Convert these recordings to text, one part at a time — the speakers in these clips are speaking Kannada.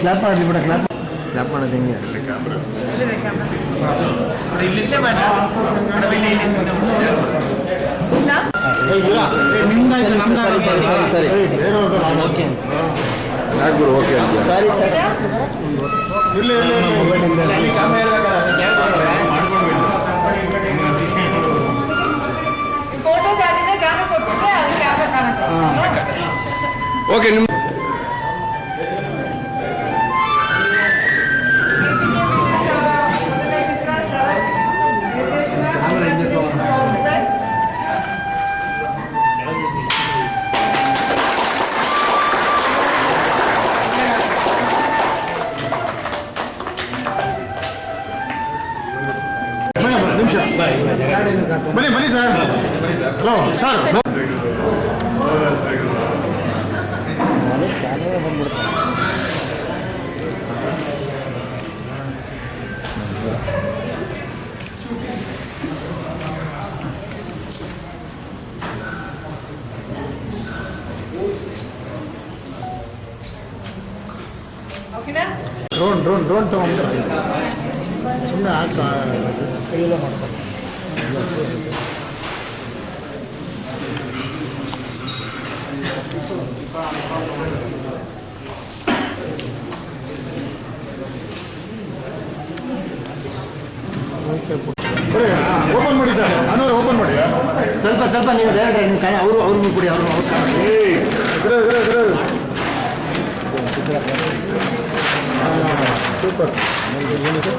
ಕ್ಲಾಪ್ ಮಾಡಲಿ ಬಿಡ ಕ್ಲಾಪ್ ಕ್ಲಾಪ್ ಮಾಡೋದು ಹೆಂಗೆ ನಿಮ್ದಾಯ್ತು ನಮ್ದಾಯ್ತು ಸರಿ, ಸರಿ, ಸರಿ. ಓಕೆ ಆಗ್ಬಿಡು ಓಕೆ ಸರಿ ಸರ್ ಇರ್ಲಿ ಇರ್ಲಿ ಇರ್ಲಿ ಫೋಟೋಸ್ ಆಗಿದ್ರೆ ಜಾಗ ಕೊಟ್ಬಿಟ್ರೆ ಅದು ಕ್ಯಾಮ್ರಾ ಕಾಣುತ್ತೆ ಓಕೆ ನಿಮ್ಮ ಡ್ರೋನ್ ತೊಗೊಂಡ್ಬಿಟ್ಟು ಸುಮ್ಮನೆ ಆಗ್ತಾ ಕೈಯೆಲ್ಲ ಮಾಡ್ತಾರೆ ಓಪನ್ ಮಾಡಿ ಸರ್. ಅನ್ನೋರು ಓಪನ್ ಮಾಡಿ. ಸ್ವಲ್ಪ ಸ್ವಲ್ಪ ನೀವು ಡೈರೆಕ್ಟ್ ನಿಮ್ಮ ಕೈ ಅವರು ಅವ್ರನ್ನ ಕೊಡಿ ಅವ್ರನ್ನ ಏಯ್ ಸೂಪರ್ ಏನಿದೆ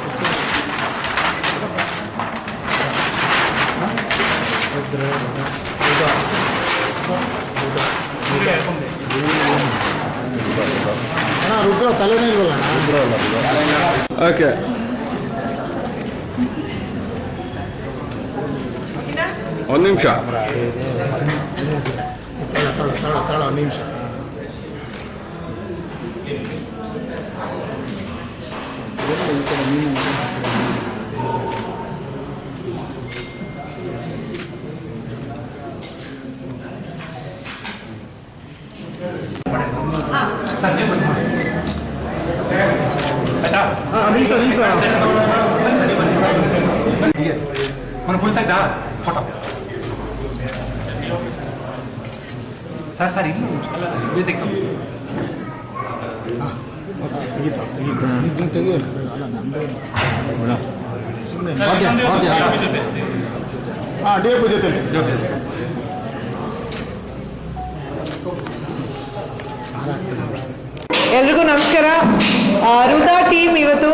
ರುದ್ರ ತಲೆನೇ ಇಲ್ವಲ್ಲ ಅಣ್ಣ ಓಕೆ ಓಕೆನಾ ಒಂದು ನಿಮಿಷ ಒಂದು ನಿಮಿಷ. మన full size photo sir sir ఇల్లు ఇల్లు ತೆಗಿತಾವೆ ಅಲ್ಲ ಸುಮ್ಮನೆ ಹಾಂ ಎಲ್ರಿಗೂ ನಮಸ್ಕಾರ. ರುದಾ ಟೀಮ್ ಇವತ್ತು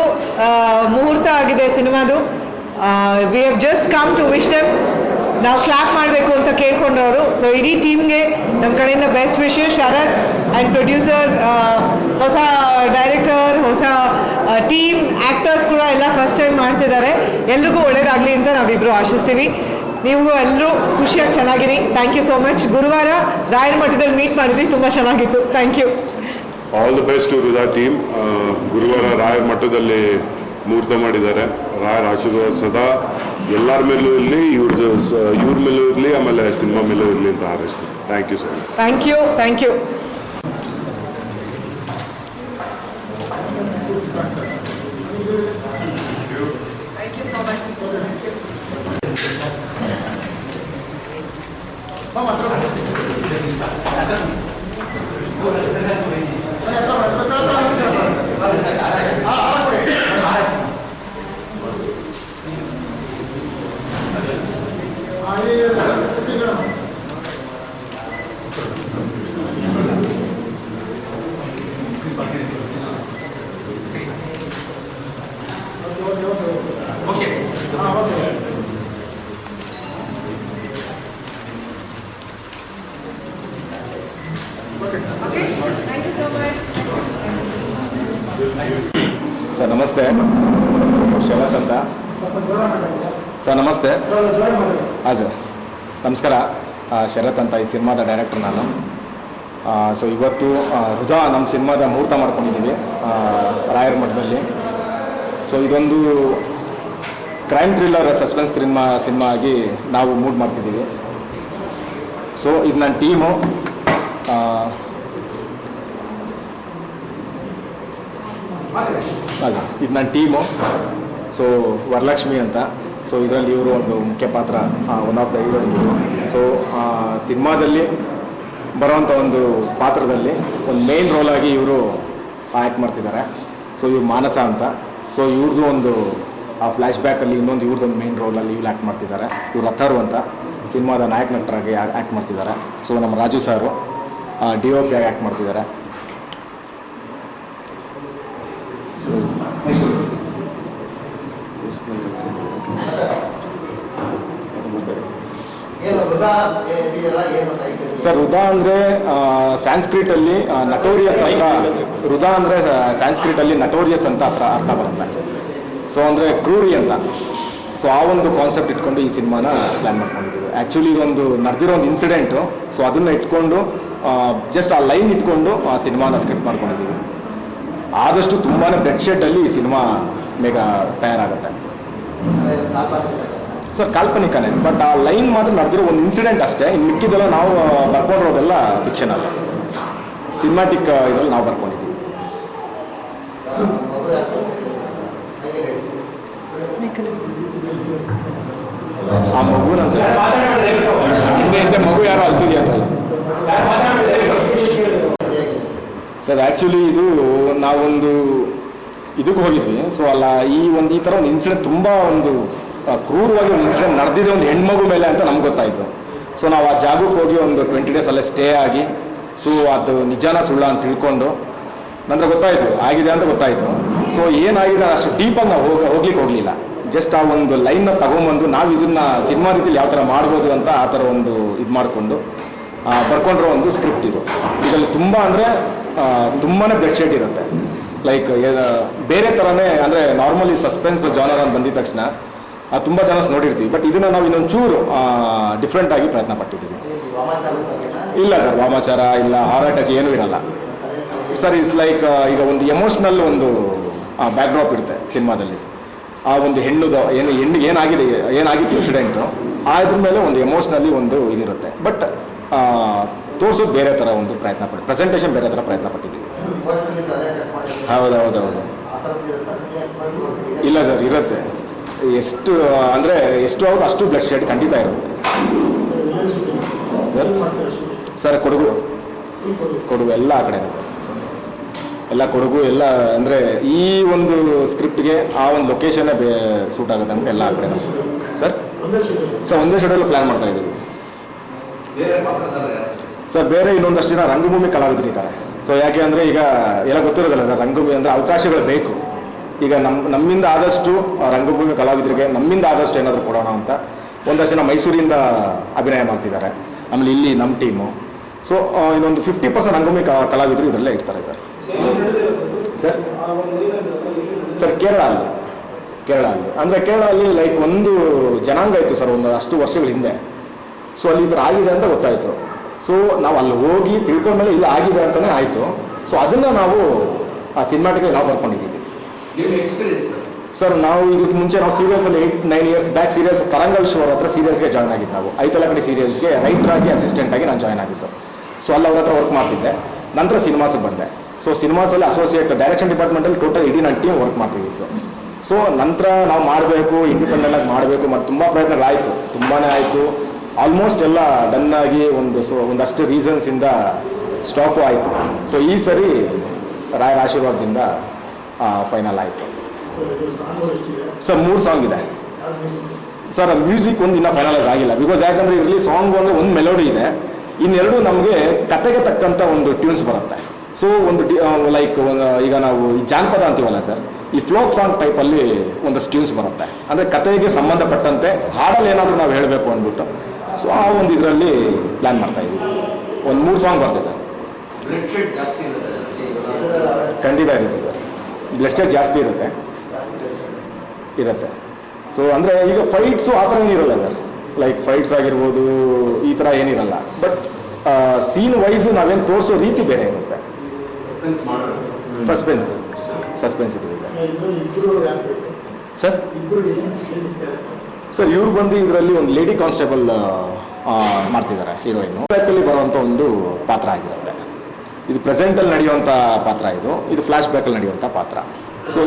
ಮುಹೂರ್ತ ಆಗಿದೆ ಸಿನಿಮಾದು. We have just come to wish ನಾವು ಕ್ಲಾಪ್ ಮಾಡಬೇಕು ಅಂತ ಕೇಳ್ಕೊಂಡವರು ಸೊ ಇಡೀ ಟೀಮ್ಗೆ ನಮ್ಮ ಕಡೆಯಿಂದ best wishes Sharath and producer ಹೊಸ ಡೈರೆಕ್ಟರ್ ಹೊಸ ಟೀಮ್ ಆ್ಯಕ್ಟರ್ಸ್ ಕೂಡ ಎಲ್ಲ ಫಸ್ಟ್ ಟೈಮ್ ಮಾಡ್ತಿದ್ದಾರೆ. ಎಲ್ರಿಗೂ ಒಳ್ಳೇದಾಗಲಿ ಅಂತ ನಾವಿಬ್ಬರು ಆಶಿಸ್ತೀವಿ. ನೀವು ಎಲ್ಲರೂ ಖುಷಿಯಾಗಿ ಚೆನ್ನಾಗಿರಿ. ಥ್ಯಾಂಕ್ ಯು ಸೋ ಮಚ್ ಗುರುವಾರ ರಾಯರ ಮಠದಲ್ಲಿ ಮೀಟ್ ಮಾಡಿದ್ವಿ. ತುಂಬ ಚೆನ್ನಾಗಿತ್ತು. Thank you all the best to Ruda team ಗುರುವಾರ ರಾಯರ ಮಠದಲ್ಲಿ ಮುಹೂರ್ತ ಮಾಡಿದ್ದಾರೆ. ರಾಯರ ಆಶೀರ್ವಾದ ಸದಾ. ಎಲ್ಲರ ಮೇಲೂ ಇರಲಿ ಇವ್ರದ್ದು ಇವ್ರ ಮೇಲೂ ಇರಲಿ ಆಮೇಲೆ ಸಿನಿಮಾ ಮೇಲೂ ಇರಲಿ ಅಂತ ಹಾರೈಸ್ತೀನಿ thank you so much thank you thank you thank you so sir, ನಮಸ್ತೆ. ಶರತ್ ಅಂತ ಸರ್, ನಮಸ್ತೆ. ಹಾಂ, ಸರ್. ನಮಸ್ಕಾರ. ಶರತ್ ಅಂತ ಈ ಸಿನಿಮಾದ ಡೈರೆಕ್ಟರ್ ನಾನು. ಸೊ, ಇವತ್ತು ಹೃದಯ ನಮ್ಮ ಸಿನಿಮಾದ ಮುಹೂರ್ತ ಮಾಡ್ಕೊಂಡಿದ್ದೀವಿ ರಾಯರ ಮಠದಲ್ಲಿ. ಸೊ, ಇದೊಂದು crime thriller suspense cinema cinema ಆಗಿ ನಾವು ಮೂಡ್ ಮಾಡ್ತಿದ್ದೀವಿ. ಸೊ, ಇದು ನನ್ನ ಟೀಮು ಇದು ನನ್ನ ಟೀಮು. ಸೊ ವರಲಕ್ಷ್ಮಿ ಅಂತ. ಸೊ ಇದರಲ್ಲಿ ಇವರು ಒಂದು ಮುಖ್ಯ ಪಾತ್ರ one of the hero so ಸಿನಿಮಾದಲ್ಲಿ ಬರೋವಂಥ ಒಂದು ಪಾತ್ರದಲ್ಲಿ ಒಂದು ಮೇನ್ ರೋಲ್ ಆಗಿ ಇವರು ಆ್ಯಕ್ಟ್ ಮಾಡ್ತಿದ್ದಾರೆ. ಸೊ ಇವ್ರು ಮಾನಸ ಅಂತ. ಸೊ ಇವ್ರದ್ದು ಒಂದು, ಆ ಫ್ಲ್ಯಾಶ್ ಬ್ಯಾಕಲ್ಲಿ ಇನ್ನೊಂದು ಇವ್ರದ್ದೊಂದು ಮೇನ್ ರೋಲಲ್ಲಿ ಇವ್ರು ಆ್ಯಕ್ಟ್ ಮಾಡ್ತಿದ್ದಾರೆ. ಇವ್ರು ಅಥರ್ವ್ ಅಂತ. ಸಿನಿಮಾದ ನಾಯಕ ನಟರಾಗಿ ಆ್ಯಕ್ಟ್ ಮಾಡ್ತಿದ್ದಾರೆ. ಸೊ ನಮ್ಮ Raju sir D O P ಆಗಿ ಆ್ಯಕ್ಟ್ ಮಾಡ್ತಿದ್ದಾರೆ ಏನು ವೃಧಾ ಇದೆಯಲ್ಲ ಏನು ಟೈಟಲ್ ಸರ್, ರುದಾ ಅಂದರೆ ಸ್ಯಾನ್ಸ್ಕ್ರಿಟಲ್ಲಿ ನಟೋರಿಯಸ್ ಅಂತ, ರುದಾ ಅಂದರೆ ಸ್ಯಾನ್ಸ್ಕ್ರಿಟಲ್ಲಿ ನಟೋರಿಯಸ್ ಅಂತ ಹತ್ರ ಅರ್ಥ ಬರುತ್ತೆ. ಸೊ ಅಂದರೆ ಕ್ರೂರಿ ಅಂತ. ಸೊ ಆ ಒಂದು ಕಾನ್ಸೆಪ್ಟ್ ಇಟ್ಕೊಂಡು ಈ ಸಿನಿಮಾನ ಪ್ಲ್ಯಾನ್ ಮಾಡ್ಕೊಂಡಿದ್ದೀವಿ. ಆ್ಯಕ್ಚುಲಿ ಒಂದು ನಡೆದಿರೋ ಒಂದು ಇನ್ಸಿಡೆಂಟು ಸೊ ಅದನ್ನು ಇಟ್ಕೊಂಡು ಜಸ್ಟ್ ಆ ಲೈನ್ ಇಟ್ಕೊಂಡು, ಆ, ಸಿನಿಮಾನ ಸ್ಕ್ರಿಪ್ಟ್ ಮಾಡ್ಕೊಂಡಿದ್ದೀವಿ. ಆದಷ್ಟು ತುಂಬಾ ಅಲ್ಲಿ ಈ ಸಿನಿಮಾ ಮೇಗ ತಯಾರಾಗುತ್ತೆ. ಸರ್ ಕಾಲ್ಪನಿಕನೇ. ಬಟ್ ಆ ಲೈನ್ ಮಾತ್ರ ನಡೆದಿರೋ ಒಂದು ಇನ್ಸಿಡೆಂಟ್ ಅಷ್ಟೇ. ಇನ್ನು ಮಿಕ್ಕಿದೆಲ್ಲ ನಾವು ಬರ್ಕೊಂಡಿರೋದೆಲ್ಲ ಫಿಕ್ಷನ್ ಅಲ್ಲ. ಸಿನಿಮಾಟಿಕ್ ಇದರಲ್ಲಿ ನಾವು ಬರ್ಕೊಂಡಿದ್ದೀವಿ. ಆ ಮಗು ಹಿಂದೆ ಹಿಂದೆ ಮಗು ಯಾರು ಅಲ್ತಿದೆಯಾ ಸರ್ ಆ್ಯಕ್ಚುಲಿ ಇದು ನಾವೊಂದು ಇದಕ್ಕೆ ಹೋಗಿದ್ವಿ. ಸೊ ಅಲ್ಲ, ಈ ಒಂದು, ಈ ಥರ ಒಂದು ಇನ್ಸಿಡೆಂಟ್ ತುಂಬ ಒಂದು ಕ್ರೂರವಾಗಿ ಒಂದು ಇನ್ಸಿಡೆಂಟ್ ನಡೆದಿದೆ ಒಂದು ಹೆಣ್ಮಗು ಮೇಲೆ ಅಂತ ನಮ್ಗೆ ಗೊತ್ತಾಯಿತು. ಸೊ ನಾವು ಆ ಜಾಗಕ್ಕೆ ಹೋಗಿ ಒಂದು ಟ್ವೆಂಟಿ ಡೇಸ್ ಅಲ್ಲೇ ಸ್ಟೇ ಆಗಿ ಸೊ ಅದು ನಿಜಾನ ಸುಳ್ಳ ಅಂತ ತಿಳ್ಕೊಂಡು, ನಂತರ ಗೊತ್ತಾಯಿತು, ಆಗಿದೆ ಅಂತ ಗೊತ್ತಾಯಿತು. ಸೊ ಏನಾಗಿದೆ, ಅಷ್ಟು ಡೀಪಾಗಿ ನಾವು ಹೋಗಿ, ಹೋಗ್ಲಿಕ್ಕೆ ಹೋಗಲಿಲ್ಲ. ಜಸ್ಟ್ ಆ ಒಂದು ಲೈನ್ನ ತಗೊಂಬಂದು ನಾವು ಇದನ್ನ ಸಿನಿಮಾ ರೀತಿಯಲ್ಲಿ ಯಾವ ಥರ ಮಾಡ್ಬೋದು ಅಂತ ಆ ಥರ ಒಂದು ಇದು ಮಾಡಿಕೊಂಡು ಬರ್ಕೊಂಡಿರೋ ಒಂದು ಸ್ಕ್ರಿಪ್ಟ್ ಇದು. ಇದರಲ್ಲಿ ತುಂಬ ಅಂದರೆ ತುಂಬಾ ಬೆಡ್ಶೀಟ್ ಇರುತ್ತೆ. ಲೈಕ್ ಬೇರೆ ಥರನೇ ಅಂದರೆ ನಾರ್ಮಲಿ ಸಸ್ಪೆನ್ಸ್ ಜಾನರ್ ಅಂತ ಬಂದಿದ ತಕ್ಷಣ ತುಂಬ ಜನ ನೋಡಿರ್ತೀವಿ. ಬಟ್ ಇದನ್ನು ನಾವು ಇನ್ನೊಂದು ಚೂರು ಡಿಫ್ರೆಂಟ್ ಆಗಿ ಪ್ರಯತ್ನ ಪಟ್ಟಿದ್ದೀವಿ ಇಲ್ಲ ಸರ್, ವಾಮಾಚಾರ ಇಲ್ಲ, ಹಾರಾಟ ಏನು ಇರಲ್ಲ. ಸರ್ ಇಟ್ಸ್ ಲೈಕ್ ಈಗ ಒಂದು ಎಮೋಷ್ನಲ್ ಒಂದು ಬ್ಯಾಕ್ಡ್ರಾಪ್ ಇರುತ್ತೆ ಸಿನಿಮಾದಲ್ಲಿ. ಆ ಒಂದು ಹೆಣ್ಣು ಏನು, ಹೆಣ್ಣು ಏನಾಗಿದೆ, ಏನಾಗಿತ್ತು ಇನ್ಸಿಡೆಂಟು ಅದ್ರ ಮೇಲೆ ಒಂದು ಎಮೋಷ್ನಲ್ಲಿ ಒಂದು ಇದಿರುತ್ತೆ. ಬಟ್ ತೋರಿಸೋದು ಬೇರೆ ಥರ ಒಂದು ಪ್ರಯತ್ನ ಪಟ್ಟು ಪ್ರೆಸೆಂಟೇಷನ್ ಬೇರೆ ಥರ ಪ್ರಯತ್ನ ಪಟ್ಟಿದ್ದೀವಿ ಹೌದು ಹೌದು ಹೌದು ಇಲ್ಲ ಸರ್, ಇರುತ್ತೆ. ಎಷ್ಟು, ಅಂದರೆ ಎಷ್ಟು ಆಗುತ್ತೆ ಅಷ್ಟು ಬ್ಲಡ್ ಶೆಡ್ ಖಂಡಿತ ಇರುತ್ತೆ. ಸರ್? ಸರ್, ಕೊಡಗು. ಕೊಡಗು ಎಲ್ಲ ಆ ಕಡೆ ಎಲ್ಲ ಕೊಡಗು, ಎಲ್ಲ, ಅಂದರೆ ಈ ಒಂದು ಸ್ಕ್ರಿಪ್ಟ್ಗೆ ಆ ಒಂದು ಲೊಕೇಶನ್ನೇ ಬೇ ಸೂಟ್ ಆಗುತ್ತೆ ಅಂತ ಎಲ್ಲ ಆ ಕಡೆ ಸರ್? ಸರ್, ಒಂದೇ ಶೆಡ್ಯೂಲ್ ಪ್ಲ್ಯಾನ್ ಮಾಡ್ತಾ ಇದ್ದೀವಿ. ಸರ್, ಬೇರೆ ಇನ್ನೊಂದಷ್ಟು ಜನ ರಂಗಭೂಮಿ ಕಲಾವಿದ್ರಿ ಇದ್ದಾರೆ ಸೊ ಯಾಕೆ ಅಂದರೆ ಈಗ, ಎಲ್ಲ ಗೊತ್ತಿರೋದಲ್ಲ ಸರ್, ರಂಗಭೂಮಿ ಅಂದರೆ ಅವಕಾಶಗಳು ಬೇಕು. ಈಗ ನಮ್ಮ ನಮ್ಮಿಂದ ಆದಷ್ಟು ರಂಗಭೂಮಿ ಕಲಾವಿದರಿಗೆ ನಮ್ಮಿಂದ ಆದಷ್ಟು ಏನಾದರೂ ಕೊಡೋಣ ಅಂತ ಒಂದಷ್ಟು ಜನ ಮೈಸೂರಿಂದ ಅಭಿನಯ ಮಾಡ್ತಿದ್ದಾರೆ. ಆಮೇಲೆ ಇಲ್ಲಿ ನಮ್ಮ ಟೀಮು. ಸೊ ಇನ್ನೊಂದು ಫಿಫ್ಟಿ ಪರ್ಸೆಂಟ್ ರಂಗಭೂಮಿ ಕಲಾವಿದರು ಇದರಲ್ಲೇ ಇರ್ತಾರೆ ಸರ್. ಸರ್? ಸರ್ ಕೇರಳ ಅಲ್ಲಿ ಕೇರಳ ಅಲ್ಲಿ ಅಂದರೆ ಕೇರಳ ಅಲ್ಲಿ ಲೈಕ್ ಒಂದು ಜನಾಂಗ ಇತ್ತು ಸರ್, ಒಂದು ಅಷ್ಟು ವರ್ಷಗಳ ಹಿಂದೆ. ಸೊ ಅಲ್ಲಿ ಈ ಆಗಿದೆ ಅಂತ ಗೊತ್ತಾಯಿತು. ಸೊ ನಾವು ಅಲ್ಲಿ ಹೋಗಿ ತಿಳ್ಕೊಂಡ್ಮೇಲೆ ಇಲ್ಲಿ ಆಗಿದೆ ಅಂತಲೇ ಆಯಿತು. ಸೊ ಅದನ್ನು ನಾವು, ಆ ಸಿನಿಮಾಟಿಕಲ್ಲಿ ನಾವು ಬರ್ಕೊಂಡಿದ್ದೀವಿ. ಸರ್ ನಾವು ಇದಕ್ಕೆ ಮುಂಚೆ ನಾವು ಸೀರಿಯಲ್ಸಲ್ಲಿ eight nine years back serials Taranga show ಅವ್ರ ಹತ್ರ ಸೀರಿಯಲ್ಸ್ಗೆ ಜಾಯ್ನ್ ಆಗಿದ್ದು ನಾವು. ಐತಲಕಡಿ ಸೀರಿಯಲ್ಸ್ಗೆ ರೈಟರ್ ಆಗಿ ಅಸಿಸ್ಟೆಂಟ್ ಆಗಿ ನಾನು ಜಾಯ್ನ್ ಆಗಿದ್ದು. ಸೊ ಅಲ್ಲಿ ಅವ್ರ ಹತ್ರ ವರ್ಕ್ ಮಾಡ್ತಿದ್ದೆ. ನಂತರ ಸಿನಿಮಾಸಿಗೆ ಬಂದೆ. ಸೊ ಸಿನಿಮಾಸಲ್ಲಿ ಅಸೋಸಿಯೇಟ್ ಡೈರೆಕ್ಷನ್ ಡಿಪಾರ್ಟ್ಮೆಂಟಲ್ಲಿ ಟೋಟಲ್ ಇಡೀ ನನ್ನ ಟೀಮ್ ವರ್ಕ್ ಮಾಡ್ತಿದ್ದು ಸೊ ನಂತರ ನಾವು ಮಾಡಬೇಕು ಇಂಡಿಪೆಂಡೆಂಟ್ ಆಗಿ ಮಾಡಬೇಕು, ಮತ್ತು ತುಂಬ ಪ್ರಯತ್ನಗಳಾಯಿತು ತುಂಬಾ ಆಯಿತು. ಆಲ್ಮೋಸ್ಟ್ ಎಲ್ಲ ಡನ್ ಆಗಿ ಒಂದು ಸೊ, ಒಂದಷ್ಟು ರೀಸನ್ಸಿಂದ ಸ್ಟಾಪು ಆಯಿತು. ಸೊ ಈ ಸರಿ ರಾಯರ ಆಶೀರ್ವಾದದಿಂದ ಫೈನಲ್ ಆಯಿತು. ಸರ್ ಮೂರು ಸಾಂಗ್ ಇದೆ. ಸರ್ ಮ್ಯೂಸಿಕ್ ಒಂದು ಇನ್ನೂ ಫೈನಲೈಸ್ ಆಗಿಲ್ಲ. ಬಿಕಾಸ್ ಯಾಕಂದರೆ ಇದರಲ್ಲಿ ಸಾಂಗ್ ಅಂದರೆ ಒಂದು ಮೆಲೋಡಿ ಇದೆ. ಇನ್ನೆರಡು ನಮಗೆ ಕತೆಗೆ ತಕ್ಕಂಥ ಒಂದು ಟ್ಯೂನ್ಸ್ ಬರುತ್ತೆ. ಸೊ ಒಂದು ಲೈಕ್ ಈಗ ನಾವು ಈ ಜಾನಪದ ಅಂತೀವಲ್ಲ ಸರ್ ಈ ಫ್ಲೋಕ್ ಸಾಂಗ್ ಟೈಪಲ್ಲಿ ಒಂದಷ್ಟು ಟ್ಯೂನ್ಸ್ ಬರುತ್ತೆ. ಅಂದರೆ ಕತೆಗೆ ಸಂಬಂಧಪಟ್ಟಂತೆ ಹಾಡಲ್ಲಿ ಏನಾದರೂ ನಾವು ಹೇಳಬೇಕು ಅಂದ್ಬಿಟ್ಟು. ಸೊ ಆ ಒಂದು ಇದರಲ್ಲಿ ಪ್ಲ್ಯಾನ್ ಮಾಡ್ತಾ ಇದ್ದೀವಿ. ಒಂದು ಮೂರು ಸಾಂಗ್ ಬರ್ತದೆ. ಸರ್. ಖಂಡಿತ ಇರುತ್ತೆ. ಶೇರ್ ಜಾಸ್ತಿ ಇರುತ್ತೆ. ಇರುತ್ತೆ. ಸೊ ಅಂದರೆ ಈಗ ಫೈಟ್ಸು ಆ ಥರ ಏನಿರಲ್ಲ ಸರ್. ಲೈಕ್ ಫೈಟ್ಸ್ ಆಗಿರ್ಬೋದು ಈ ಥರ ಏನಿರಲ್ಲ ಬಟ್ ಸೀನ್ ವೈಸ್ ನಾವೇನು ತೋರಿಸೋ ರೀತಿ ಬೇರೆ ಇರುತ್ತೆ. ಸಸ್ಪೆನ್ಸ್ ಸಸ್ಪೆನ್ಸ್ ಯಾಕೆ ಸರ್ ಸರ್ ಇವ್ರು ಬಂದು ಇದರಲ್ಲಿ ಒಂದು ಲೇಡಿ ಕಾನ್ಸ್ಟೇಬಲ್ ಮಾಡ್ತಿದ್ದಾರೆ ಹೀರೋಯಿನ್ ಬ್ಯಾಕಲ್ಲಿ ಬರುವಂಥ ಒಂದು ಪಾತ್ರ ಆಗಿರುತ್ತೆ. ಇದು ಪ್ರೆಸೆಂಟಲ್ಲಿ ನಡೆಯುವಂಥ ಪಾತ್ರ ಇದು. ಇದು ಫ್ಲಾಶ್ ಬ್ಯಾಕಲ್ಲಿ ನಡೆಯುವಂಥ ಪಾತ್ರ. ಸೊ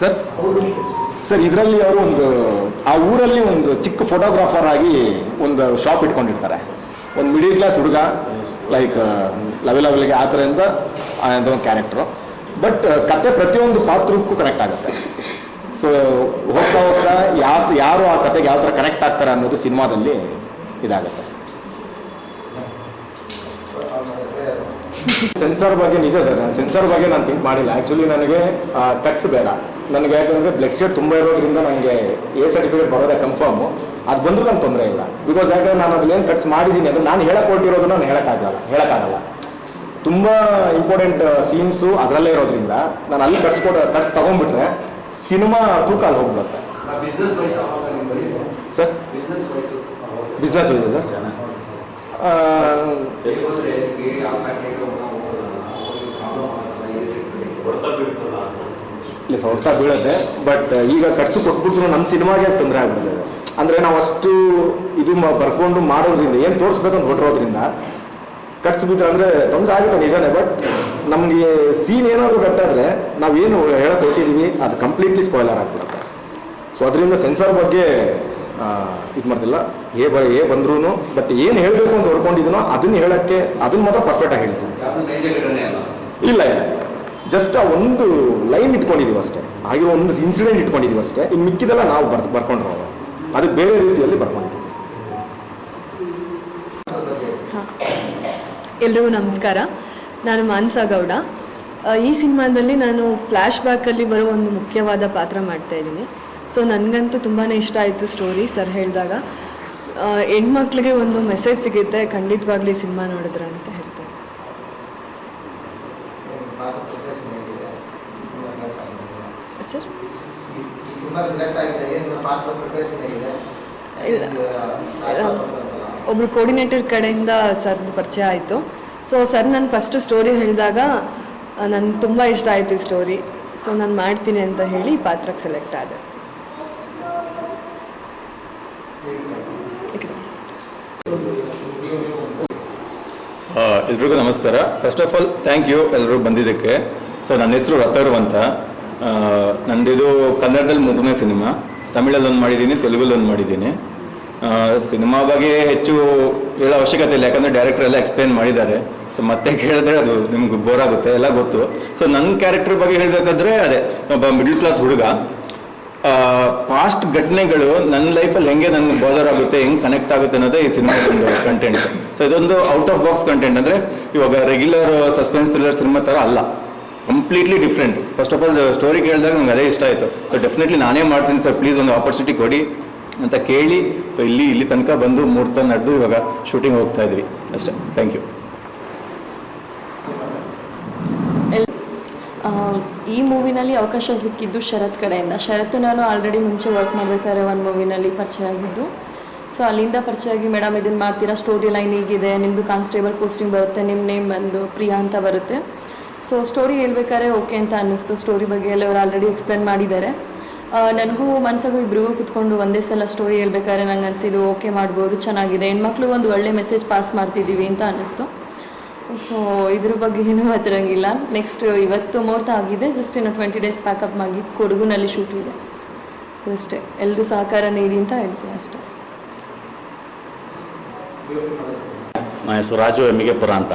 ಸರ್ ಸರ್, ಇದರಲ್ಲಿ ಅವರು ಒಂದು, ಆ ಊರಲ್ಲಿ ಒಂದು ಚಿಕ್ಕ ಫೋಟೋಗ್ರಾಫರ್ ಆಗಿ ಒಂದು ಶಾಪ್ ಇಟ್ಕೊಂಡಿರ್ತಾರೆ. ಒಂದು ಮಿಡಿಲ್ ಕ್ಲಾಸ್ ಹುಡುಗ ಲೈಕ್ ಲೆವೆಲ್ ಲೆವೆಲ್ಗೆ ಆ ಥರದಿಂದ ಒಂದು ಕ್ಯಾರೆಕ್ಟ್ರು ಬಟ್ ಕತೆ ಪ್ರತಿಯೊಂದು ಪಾತ್ರಕ್ಕೂ ಕನೆಕ್ಟ್ ಆಗುತ್ತೆ. ಸೊ ಹೋಗ್ತಾ ಹೋಗ್ತಾ ಯಾವ ಯಾರು ಆ ಕತೆಗೆ ಯಾವ ಥರ ಕನೆಕ್ಟ್ ಆಗ್ತಾರೆ ಅನ್ನೋದು ಸಿನಿಮಾದಲ್ಲಿ ಇದಾಗುತ್ತೆ. ಸೆನ್ಸರ್ ಬಗ್ಗೆ ನಿಜ ಸರ್ ಸೆನ್ಸರ್ ಬಗ್ಗೆ ನಾನು ಥಿಂಕ್ ಮಾಡಿಲ್ಲ. ಆ್ಯಕ್ಚುಲಿ ನನಗೆ ಟಕ್ಸ್ ಬೇಡ. ನನಗೆ ಯಾಕಂದರೆ ಬ್ಲಡ್ ಶೇಡ್ ತುಂಬ ಇರೋದ್ರಿಂದ ನನಗೆ ಎ ಸರ್ಟಿಫಿಕೇಟ್ ಬರೋದೇ ಕನ್ಫರ್ಮು ಅದು ಬಂದರೂ ನಂಗೆ ತೊಂದರೆ ಇಲ್ಲ. ಬಿಕಾಸ್ ಯಾಕಂದ್ರೆ ನಾನು ಅದನ್ನೇನು ಕಟ್ಸ್ ಮಾಡಿದ್ದೀನಿ ಅದು ನಾನು ಹೇಳಕ್ ಹೊರಟಿರೋದನ್ನ ನಾನು ಹೇಳೋಕ್ಕಾಗಲ್ಲ ಹೇಳೋಕ್ಕಾಗಲ್ಲ. ತುಂಬ ಇಂಪಾರ್ಟೆಂಟ್ ಸೀನ್ಸು ಅದರಲ್ಲೇ ಇರೋದ್ರಿಂದ ನಾನು ಅಲ್ಲಿ ಕಟ್ಸ್ ಕೊಡ ಕಟ್ಸ್ ತೊಗೊಂಡ್ಬಿಟ್ರೆ ಸಿನಿಮಾ ತೂಕ ಅಲ್ಲಿ ಹೋಗ್ಬಿಡುತ್ತೆ. ಸರ್? ಬಿಸ್ನೆಸ್ ವೈಸ್ ಬಿಸ್ನೆಸ್ ಇದೆ ಸರ್? ಇಲ್ಲ ಹೊಡ್ತಾ ಬೀಳುತ್ತೆ ಬಟ್ ಈಗ ಕಟ್ಸು ಕೊಟ್ಬಿಟ್ರು ನಮ್ಮ ಸಿನಿಮಾಗೆ ತೊಂದರೆ ಆಗ್ಬಿಟ್ಟಿದೆ ಅಂದರೆ ನಾವು ಅಷ್ಟು ಇದು ಬರ್ಕೊಂಡು ಮಾಡೋದ್ರಿಂದ, ಏನು ತೋರಿಸ್ಬೇಕಂತ ಹೊಟ್ಟಿರೋದ್ರಿಂದ ಕಟ್ಸ್ ಬಿಟ್ಟು ಅಂದರೆ ತೊಂದರೆ ಆಗುತ್ತೆ ನಿಜಾನೇ ಬಟ್ ನಮಗೆ ಸೀನ್ ಏನಾದರೂ ಕಟ್ಟಾದ್ರೆ ಏನು ಹೇಳಕ್ ಹೊಟ್ಟಿದೀವಿ ಅದು ಕಂಪ್ಲೀಟ್ಲಿ ಸ್ಪಾಯ್ಲರ್ ಆಗ್ಬಿಡುತ್ತೆ. ಸೊ ಅದರಿಂದ ಸೆನ್ಸರ್ ಬಗ್ಗೆ ಇದು ಮಾಡ್ತಿಲ್ಲ. ಏ ಬ ಏ ಬಂದ್ರೂ ಬಟ್ ಏನು ಹೇಳಬೇಕು ಅಂತ ಹೊಡ್ಕೊಂಡಿದ್ದೀನೋ ಅದನ್ನು ಹೇಳೋಕ್ಕೆ ಅದನ್ನ ಮಾತ್ರ ಪರ್ಫೆಕ್ಟಾಗಿ ಹೇಳ್ತೀನಿ. ಯಾವುದು ನೈಜ ಘಟನೆ ಅಲ್ಲ? ಇಲ್ಲ ಇಲ್ಲ ಜಸ್ಟ್ ಆ ಒಂದು ಲೈನ್ ಇಟ್ಕೊಂಡಿದ್ದೀವಿ ಅಷ್ಟೇ. ಆಗಿರೋ ಒಂದು ಇನ್ಸಿಡೆಂಟ್ ಇಟ್ಕೊಂಡಿದ್ದೀವಿ ಅಷ್ಟೇ. ಇನ್ನು ಮಿಕ್ಕಿದೆಲ್ಲ ನಾವು ಬರ್ ಬರ್ಕೊಂಡಿರೋದು ಅದು ಬೇರೆ ರೀತಿಯಲ್ಲಿ ಬರ್ಕೊಂಡಿದ್ದೀವಿ ಎಲ್ರಿಗೂ ನಮಸ್ಕಾರ. ನಾನು ಮಾನಸಾ ಗೌಡ. ಈ ಸಿನಿಮಾದಲ್ಲಿ ನಾನು ಫ್ಲ್ಯಾಶ್ ಬ್ಯಾಕಲ್ಲಿ ಬರೋ ಒಂದು ಮುಖ್ಯವಾದ ಪಾತ್ರ ಮಾಡ್ತಾ ಇದ್ದೀನಿ. ಸೊ ನನಗಂತೂ ತುಂಬಾ ಇಷ್ಟ ಆಯಿತು ಸ್ಟೋರಿ ಸರ್ ಹೇಳಿದಾಗ. ಹೆಣ್ಮಕ್ಳಿಗೆ ಒಂದು ಮೆಸೇಜ್ ಸಿಗುತ್ತೆ, ಖಂಡಿತವಾಗ್ಲಿ ಸಿನಿಮಾ ನೋಡಿದ್ರೆ ಅಂತ ಹೇಳ್ತಾರೆ. ಸರ್ ಇಲ್ಲ. ಒಬ್ರು ಕೋರ್ಡಿನೇಟರ್ ಕಡೆಯಿಂದ ಸರ್ದು ಪರಿಚಯ ಆಯಿತು. ಸೊ ಸರ್ ನಾನು ಫಸ್ಟ್ ಸ್ಟೋರಿ ಹೇಳಿದಾಗ ನನ್ಗೆ ತುಂಬ ಇಷ್ಟ ಆಯಿತು ಸ್ಟೋರಿ ಸೊ ನಾನು ಮಾಡ್ತೀನಿ ಅಂತ ಹೇಳಿ ಪಾತ್ರಕ್ಕೆ ಸೆಲೆಕ್ಟ್ ಆದೆ. ಎಲ್ರಿಗೂ ನಮಸ್ಕಾರ. First of all thank you ಎಲ್ಲರೂ ಬಂದಿದ್ದಕ್ಕೆ. ಸೊ ನನ್ನ ಹೆಸರು ರಥರು ಅಂತ. ನಂದಿದು ಕನ್ನಡದಲ್ಲಿ ಮೂರನೇ ಸಿನಿಮಾ. ತಮಿಳಲ್ಲಿ ಒಂದು ಮಾಡಿದ್ದೀನಿ, ತೆಲುಗಲ್ಲಿ ಒಂದು ಮಾಡಿದ್ದೀನಿ. ಸಿನಿಮಾ ಬಗ್ಗೆ ಹೆಚ್ಚು ಹೇಳೋ ಅವಶ್ಯಕತೆ ಇಲ್ಲ, ಯಾಕಂದರೆ ಡೈರೆಕ್ಟರ್ ಎಲ್ಲ ಎಕ್ಸ್ಪ್ಲೇನ್ ಮಾಡಿದ್ದಾರೆ. ಸೊ ಮತ್ತೆ ಕೇಳಿದ್ರೆ ಅದು ನಿಮ್ಗೆ ಬೋರ್ ಆಗುತ್ತೆ, ಎಲ್ಲ ಗೊತ್ತು. ಸೊ ನನ್ನ ಕ್ಯಾರೆಕ್ಟರ್ ಬಗ್ಗೆ ಹೇಳಬೇಕಾದ್ರೆ, ಅದೇ, ಒಬ್ಬ ಮಿಡ್ಲ್ ಕ್ಲಾಸ್ ಹುಡುಗ. ಪಾಸ್ಟ್ ಘಟನೆಗಳು ನನ್ನ ಲೈಫಲ್ಲಿ ಹೆಂಗೆ ನನಗೆ ಬಾದರ್ ಆಗುತ್ತೆ, ಹೆಂಗೆ ಕನೆಕ್ಟ್ ಆಗುತ್ತೆ ಅನ್ನೋದೇ ಈ ಸಿನಿಮಾದ ಒಂದು ಕಂಟೆಂಟ್ ಸೊ ಇದೊಂದು ಔಟ್ ಆಫ್ ಬಾಕ್ಸ್ ಕಂಟೆಂಟ್ ಅಂದರೆ ಇವಾಗ ರೆಗ್ಯುಲರ್ ಸಸ್ಪೆನ್ಸ್ ಥ್ರಿಲ್ಲರ್ ಸಿನಿಮಾ ಥರ ಅಲ್ಲ. Completely different first of all story ಕೇಳಿದಾಗ ನಂಗೆ ಅದೇ ಇಷ್ಟ ಆಯಿತು. ಸೊ ಡೆಫಿನೆಟ್ಲಿ ನಾನೇ ಮಾಡ್ತೀನಿ ಸರ್ ಪ್ಲೀಸ್ ಒಂದು ಆಪರ್ಚುನಿಟಿ ಕೊಡಿ ಅಂತ ಕೇಳಿ ಸೊ ಇಲ್ಲಿ ಇಲ್ಲಿ ತನಕ ಬಂದು ಮೂರ್ತ ನಡೆದು ಇವಾಗ ಶೂಟಿಂಗ್ ಹೋಗ್ತಾ ಇದ್ವಿ. ಅಷ್ಟೇ. ಥ್ಯಾಂಕ್ ಯು ಆ, ಈ ಮೂವಿನಲ್ಲಿ ಅವಕಾಶ ಸಿಕ್ಕಿದ್ದು ಶರತ್ ಕಡೆಯಿಂದ. ಶರತ್ ನಾನು ಆಲ್ರೆಡಿ ಮುಂಚೆ ವರ್ಕ್ ಮಾಡಬೇಕಾದ್ರೆ ಒಂದು ಮೂವಿನಲ್ಲಿ ಪರಿಚಯ ಆಗಿದ್ದು. ಸೊ ಅಲ್ಲಿಂದ ಪರಿಚಯ ಆಗಿ, ಮೇಡಮ್ ಇದನ್ನು ಮಾಡ್ತೀರಾ? ಸ್ಟೋರಿ ಲೈನ್ ಹೀಗಿದೆ. ನಿಮ್ಮದು ಕಾನ್ಸ್ಟೇಬಲ್ ಪೋಸ್ಟಿಂಗ್ ಬರುತ್ತೆ. ನಿಮ್ಮ ನೇಮ್ ಬಂದು ಪ್ರಿಯಾ ಅಂತ ಬರುತ್ತೆ. ಸೊ ಸ್ಟೋರಿ ಹೇಳ್ಬೇಕಾದ್ರೆ ಓಕೆ ಅಂತ ಅನ್ನಿಸ್ತು. ಸ್ಟೋರಿ ಬಗ್ಗೆ ಎಲ್ಲ ಅವ್ರು ಆಲ್ರೆಡಿ ಎಕ್ಸ್ಪ್ಲೇನ್ ಮಾಡಿದ್ದಾರೆ. ನನಗೂ ಮನ್ಸಾಗೂ ಇಬ್ಬರಿಗೂ ಕುತ್ಕೊಂಡು ಒಂದೇ ಸಲ ಸ್ಟೋರಿ ಹೇಳ್ಬೇಕಾದ್ರೆ ನಂಗೆ ಅನಿಸಿದ್ದು ಓಕೆ ಮಾಡ್ಬೋದು. ಚೆನ್ನಾಗಿದೆ. ಹೆಣ್ಮಕ್ಳಿಗೆ ಒಂದು ಒಳ್ಳೆ ಮೆಸೇಜ್ ಪಾಸ್ ಮಾಡ್ತಿದ್ದೀವಿ ಅಂತ ಅನ್ನಿಸ್ತು. ಸೊ ಇದ್ರ ಬಗ್ಗೆ ಏನೂ ಮಾತಾಡಂಗಿಲ್ಲ. ನೆಕ್ಸ್ಟ್ ಇವತ್ತು ಮುಹೂರ್ತ ಆಗಿದೆ. ಜಸ್ಟ್ ಇನ್ನು ಟ್ವೆಂಟಿ ಡೇಸ್ ಪ್ಯಾಕಪ್ ಆಗಿ ಕೊಡಗುನಲ್ಲಿ ಶೂಟ್ ಇದೆ. ಅಷ್ಟೇ. ಎಲ್ಲರೂ ಸಹಕಾರ ನೀಡಿ ಅಂತ ಹೇಳ್ತೀನಿ ಅಷ್ಟೇ. ನನ್ನ ಹೆಸರು ರಾಜು ಎಮ್ಮಿಗೆಪುರ ಅಂತ.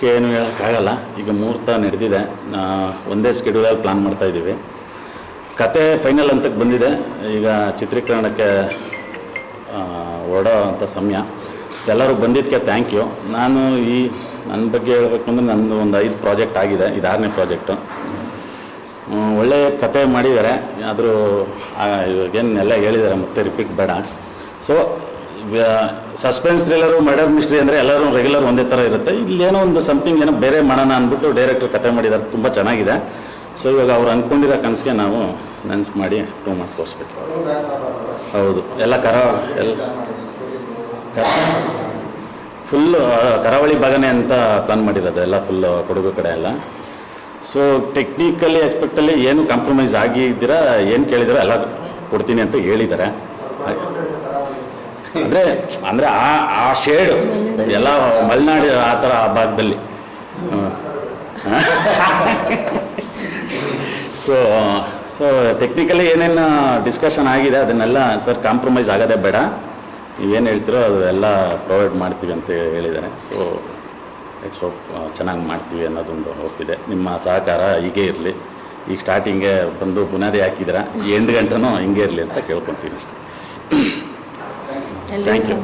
ಕೆ ಏನು ಹೇಳೋಕ್ಕಾಗಲ್ಲ ಈಗ ಮುಹೂರ್ತ ನಡೆದಿದೆ. ಒಂದೇ ಸ್ಕೆಡ್ಯೂಲಲ್ಲಿ ಪ್ಲಾನ್ ಮಾಡ್ತಾ ಇದ್ದೀವಿ. ಕತೆ ಫೈನಲ್ ಹಂತಕ್ಕೆ ಬಂದಿದೆ. ಈಗ ಚಿತ್ರೀಕರಣಕ್ಕೆ ಹೊರಡೋ ಅಂಥ ಸಮಯ. ಎಲ್ಲರೂ ಬಂದಿದ್ದಕ್ಕೆ ಥ್ಯಾಂಕ್ ಯು ನಾನು ಈ ನನ್ನ ಬಗ್ಗೆ ಹೇಳಬೇಕು ಅಂದರೆ ನಂದು ಒಂದು ಐದು ಪ್ರಾಜೆಕ್ಟ್ ಆಗಿದೆ, ಇದು ಆರನೇ ಪ್ರಾಜೆಕ್ಟು ಒಳ್ಳೆಯ ಕತೆ ಮಾಡಿದ್ದಾರೆ. ಆದರೂ ಇವ್ರಿಗೇನೆಲ್ಲ ಹೇಳಿದ್ದಾರೆ, ಮತ್ತೆ ರಿಪೀಟ್ ಬೇಡ. So suspense thriller murder mystery ಅಂದರೆ ಎಲ್ಲರೂ ರೆಗ್ಯುಲರ್ ಒಂದೇ ಥರ ಇರುತ್ತೆ. ಇಲ್ಲೇನೋ ಒಂದು ಸಮಥಿಂಗ್ ಏನೋ ಬೇರೆ ಮಾಡೋಣ ಅಂದ್ಬಿಟ್ಟು ಡೈರೆಕ್ಟರ್ ಕತೆ ಮಾಡಿದ್ದಾರೆ, ತುಂಬ ಚೆನ್ನಾಗಿದೆ. ಸೊ ಇವಾಗ ಅವ್ರು ಅಂದ್ಕೊಂಡಿರೋ ಕನಸಿಗೆ ನಾವು ನೆನ್ಸ್ ಮಾಡಿ ಟೂ ಮಾಡಿ ತೋರಿಸ್ಬೇಕು ಹೌದು. ಎಲ್ಲ ಕರ, ಎಲ್ಲ ಫುಲ್ಲು ಕರಾವಳಿ ಭಾಗನೇ ಅಂತ ಪ್ಲಾನ್ ಮಾಡಿರೋದು, ಎಲ್ಲ ಫುಲ್ಲು ಕೊಡಗು ಕಡೆ ಎಲ್ಲ. ಸೊ ಟೆಕ್ನಿಕಲಿ ಎಕ್ಸ್ಪೆಕ್ಟಲ್ಲಿ ಏನು ಕಾಂಪ್ರಮೈಸ್ ಆಗಿದ್ದೀರಾ, ಏನು ಕೇಳಿದಿರ ಎಲ್ಲ ಕೊಡ್ತೀನಿ ಅಂತ ಹೇಳಿದ್ದಾರೆ. ಅಂದರೆ ಅಂದರೆ ಆ ಆ ಶೇಡು ಎಲ್ಲ ಮಲೆನಾಡು ಆ ಥರ ಆ ಭಾಗದಲ್ಲಿ. ಸೊ ಸೊ ಟೆಕ್ನಿಕಲಿ ಏನೇನು ಡಿಸ್ಕಷನ್ ಆಗಿದೆ, ಅದನ್ನೆಲ್ಲ ಸರ್ ಕಾಂಪ್ರಮೈಸ್ ಆಗೋದೇ ಬೇಡ. ನೀವೇನು ಹೇಳ್ತೀರೋ ಅದೆಲ್ಲ ಪ್ರೊವೈಡ್ ಮಾಡ್ತೀವಿ ಅಂತ ಹೇಳಿದ್ದಾರೆ ಸೊ ಇಟ್ಸ್ ಹೋಪ್ ಚೆನ್ನಾಗಿ ಮಾಡ್ತೀವಿ ಅನ್ನೋದೊಂದು ಹೋಪ್ ಇದೆ. ನಿಮ್ಮ ಸಹಕಾರ ಹೀಗೆ ಇರಲಿ. ಈಗ ಸ್ಟಾರ್ಟಿಂಗೆ ಬಂದು ಬುನಾದಿ ಹಾಕಿದ್ರ ಈ ಎಂಟು ಗಂಟೆನೂ ಹಿಂಗೆ ಇರಲಿ ಅಂತ ಕೇಳ್ಕೊತೀನಿ ಅಷ್ಟೇ. Thank you.